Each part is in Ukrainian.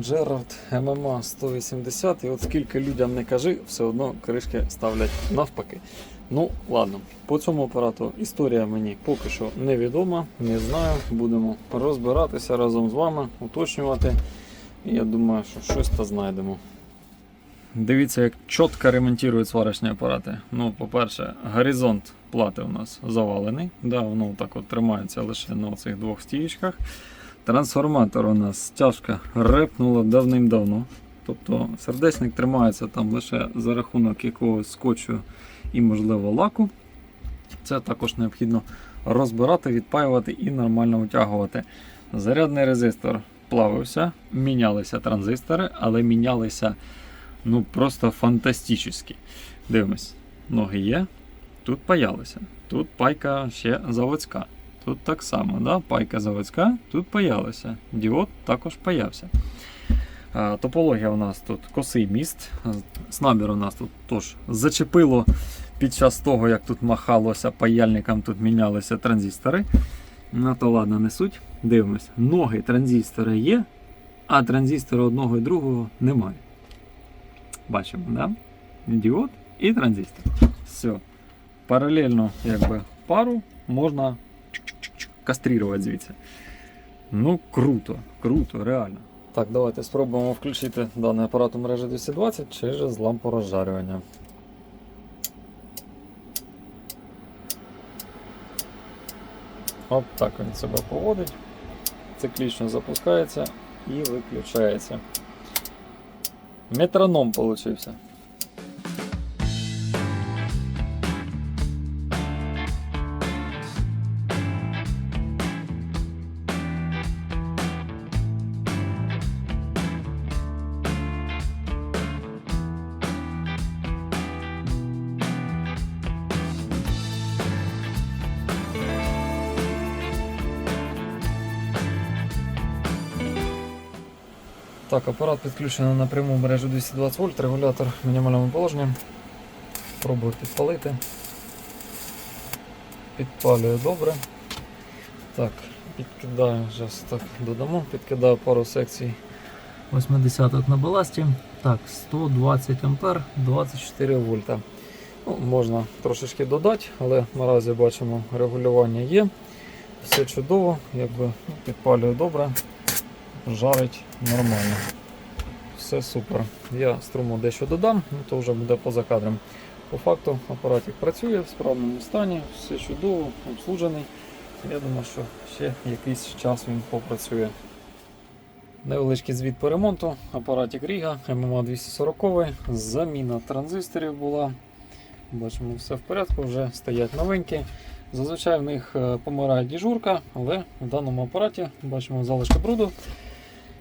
Джерард ММА 180. І от скільки людям не кажи, все одно кришки ставлять навпаки. Ну, ладно, по цьому апарату історія мені поки що невідома, не знаю. Будемо розбиратися разом з вами, уточнювати. І я думаю, що щось та знайдемо. Дивіться, як чітко ремонтують сварочні апарати. Ну, по-перше, горизонт плати у нас завалений. Да, воно так от тримається лише на цих двох стієчках. Трансформатор у нас стяжка репнула давним-давно. Тобто сердечник тримається там лише за рахунок якогось скотчу і, можливо, лаку. Це також необхідно розбирати, відпаювати і нормально витягувати. Зарядний резистор плавився, мінялися транзистори, але мінялися ну просто фантастично. Дивимось, ноги є, тут паялися, тут пайка ще заводська. Тут так само, да? пайка заводська, тут паялася. Діод також паявся. Топологія у нас тут косий міст. Снабір у нас тут тож зачепило під час того, як тут махалося паяльникам, тут мінялися транзистори. Ну то ладно, не суть. Дивимось. Ноги транзистора є, а транзистора одного і другого немає. Бачимо, да? Діод і транзистор. Все. Паралельно якби, пару можна чик-чик-чик звідси. Ну, круто, круто, реально. Так, давайте спробуємо включити даний апарат у мережі 220 через лампу розжарювання. От так він себе поводить. Циклічно запускається і виключається. Метроном получився. Так, апарат підключено напряму мережу 220 вольт, регулятор в мінімальному положенні. Пробую підпалити. Підпалює добре. Так, підкидаю, зараз так додамо, підкидаю пару секцій 80 на баласті. Так, 120 ампер, 24 вольта. Ну, можна трошечки додати, але наразі бачимо регулювання є. Все чудово, якби ну, підпалює добре жарить нормально. Все супер. Я струму дещо додам, ну то вже буде поза кадром. По факту апаратик працює в справному стані, все чудово, обслужений. Я думаю, що ще якийсь час він попрацює. Невеличкий звіт по ремонту. Апаратик Ріга ММА 240, заміна транзисторів була. Бачимо, все в порядку, вже стоять новенькі. Зазвичай в них е, помирає діжурка, але в даному апараті бачимо залишки бруду.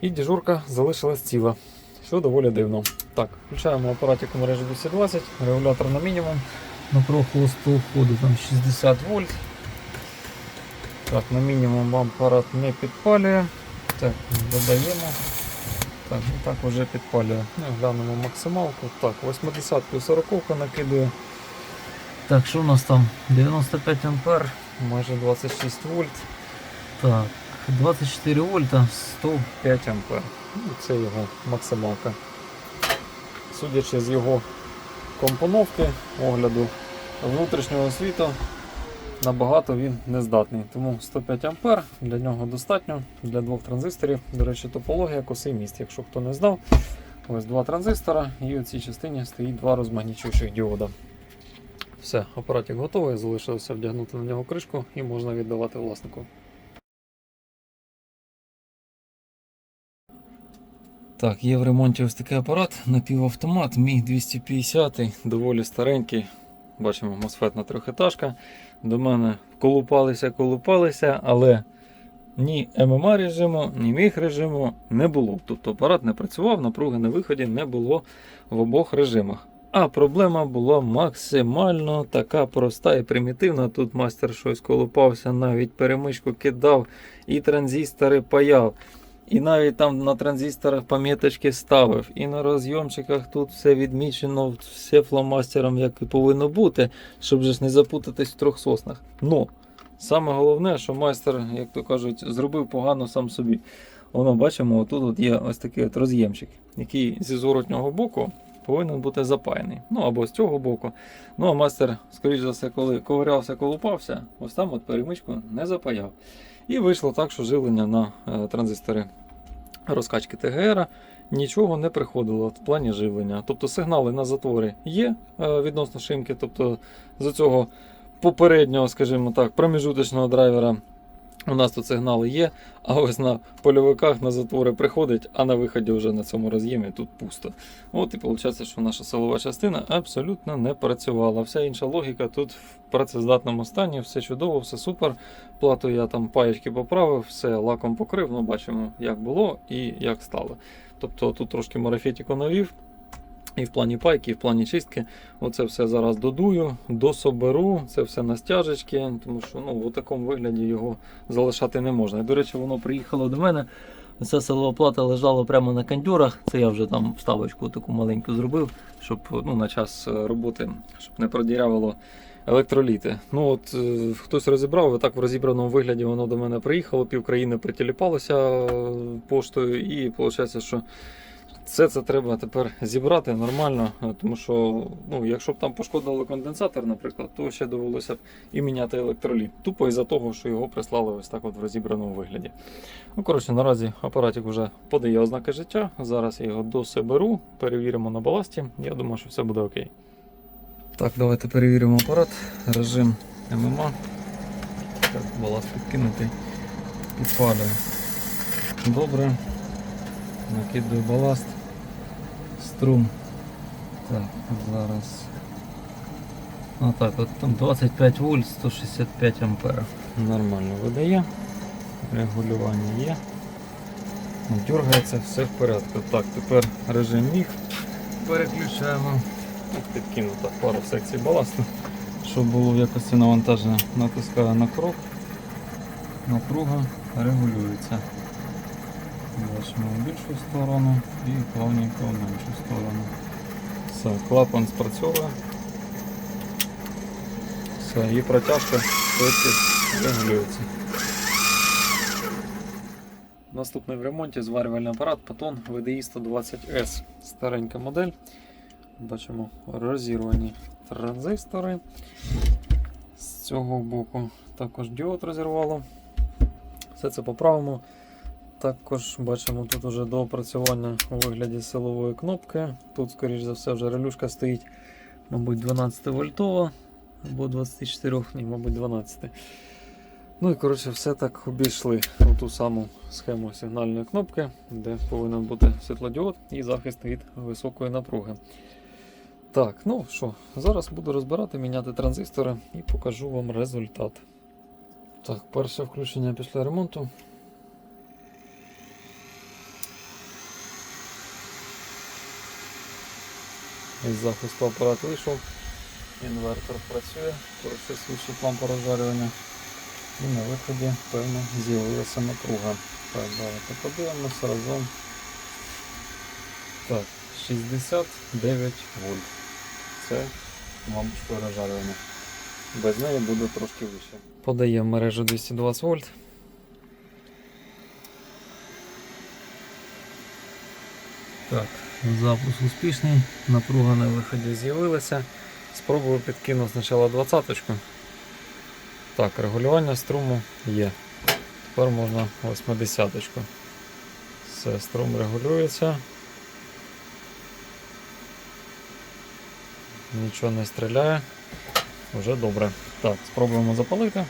І діжурка залишилась ціла, що доволі дивно. Так, включаємо апаратик у мережі 220, регулятор на мінімум. Напруг холостого ходу там 60 вольт. Так, на мінімум вам апарат не підпалює. Так, додаємо. Так, ну так вже підпалює. Ну, глянемо максималку. Так, 80 плюс 40 накидує. Так, що у нас там? 95 ампер, майже 26 вольт. Так, 24 вольта, 105 ампер. Ну, Це його максималка. Судячи з його компоновки, огляду внутрішнього світу, набагато він не здатний. Тому 105 ампер для нього достатньо для двох транзисторів. До речі, топологія косий міст. Якщо хто не знав, ось два транзистора і у цій частині стоїть два розмагнічуючих діода. Все, апаратик готовий, залишилося вдягнути на нього кришку і можна віддавати власнику. Так, є в ремонті ось такий апарат, напівавтомат, міг 250 доволі старенький. Бачимо, мосфетна трьохетажка. До мене колупалися, колупалися, але ні ММА режиму, ні міг режиму не було. Тобто апарат не працював, напруги на виході не було в обох режимах. А проблема була максимально така проста і примітивна. Тут майстер щось колупався, навіть перемичку кидав і транзистори паяв. І навіть там на транзисторах пам'яточки ставив, і на розйомчиках тут все відмічено, все фломастером, як і повинно бути, щоб ж не запутатись в трьох соснах. Но саме головне, що майстер, як то кажуть, зробив погано сам собі. воно бачимо, отут от є ось такий от роз'ємчик, який зі зворотнього боку повинен бути запаяний. Ну або з цього боку. Ну а мастер, скоріш за все, коли ковирявся, колупався, ось там от перемичку не запаяв. І вийшло так, що живлення на е, транзистори розкачки ТГР нічого не приходило в плані живлення. Тобто сигнали на затвори є е, відносно шимки, тобто з цього попереднього, скажімо так, проміжуточного драйвера. У нас тут сигнали є, а ось на польовиках на затвори приходить, а на виході вже на цьому роз'ємі тут пусто. От і виходить, що наша силова частина абсолютно не працювала. Вся інша логіка тут в працездатному стані, все чудово, все супер. Плату я там паєчки поправив, все лаком покрив, ну бачимо, як було і як стало. Тобто тут трошки марафетіку навів. І в плані пайки, і в плані чистки. Оце все зараз додую, дособеру, це все на стяжечки, тому що ну, в такому вигляді його залишати не можна. До речі, воно приїхало до мене. Ця силова плата лежала прямо на кондюрах. Це я вже там вставочку таку маленьку зробив, щоб ну, на час е, роботи щоб не продірявило електроліти. Ну от е, хтось розібрав, так в розібраному вигляді воно до мене приїхало, пів країни притіліпалося е, поштою, і виходить, що все це треба тепер зібрати нормально, е, тому що ну, якщо б там пошкодили конденсатор, наприклад, то ще довелося б і міняти електроліт. Тупо із-за того, що його прислали ось так от в розібраному вигляді. Ну, коротше, наразі апаратик вже подає ознаки життя. Зараз я його досиберу, перевіримо на баласті. Я думаю, що все буде окей. Так, давайте перевіримо апарат. Режим ММА. Так, баласт підкинутий. Підпалює. Добре. Накидую баласт. Струм. Так, зараз. Отак, от там 25 вольт, 165 ампер. Нормально видає. Регулювання є. Ну, Дергається, все в порядку. Так, тепер режим міг. Переключаємо. Тут підкинута пару секцій баласту, щоб було в якості навантаження. Натискаю на крок. Напруга регулюється. Бачимо в більшу сторону і плавненько в меншу сторону. Все, клапан спрацьовує. Все, і протяжка регулюється. Наступний в ремонті зварювальний апарат Patton VDI 120S. Старенька модель. Бачимо розірвані транзистори. З цього боку також діод розірвало. Все це поправимо. Також бачимо тут вже доопрацювання у вигляді силової кнопки. Тут, скоріш за все, вже релюшка стоїть, мабуть, 12 вольтова або 24, ні, мабуть, 12. Ну і коротше, все так обійшли у ту саму схему сигнальної кнопки, де повинен бути світлодіод і захист від високої напруги. Так, ну що, зараз буду розбирати, міняти транзистори і покажу вам результат. Так, перше включення після ремонту. Із захисту апарат вийшов, інвертор працює, коротше свідчить лампа розжарювання. І на виході, певно, з'явилася напруга. Так, давайте подивимося разом. Так, 69 вольт. Це лампочка розжарювання. Без неї буде трошки вище. Подає мережу 220 вольт. Так, запуск успішний, напруга на виході з'явилася. Спробую підкину спочатку 20 -очку. Так, регулювання струму є. Тепер можна 80 -очку. Все, струм регулюється. Нічого не стріляє. Вже добре. Так, спробуємо запалити.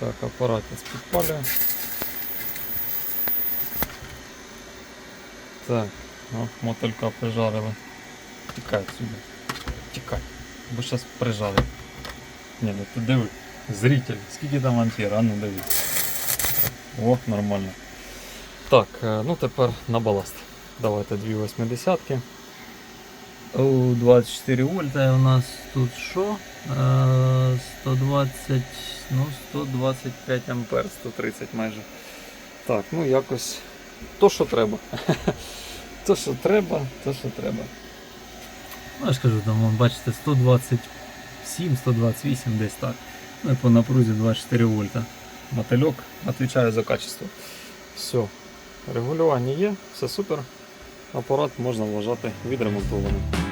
Так, апаратець підпалює. Так, о, мотилька прижарили. Тікай сюди. Тікай. Бо зараз прижали. Ні, ну ти диви. Зритель. Скільки там ампер, а ну диви. О, нормально. Так, е, ну тепер на баласт. Давайте дві 80 У 24 вольта у нас тут що? Е, 120, ну 125 ампер, 130 майже. Так, ну якось то, що треба. то, що треба, то, що треба. Ну, я ж кажу, там, бачите, 127, 128 десь так. Ну і по напрузі 24 вольта. Мотильок відповідає за качество. Все, регулювання є, все супер. Апарат можна вважати відремонтованим.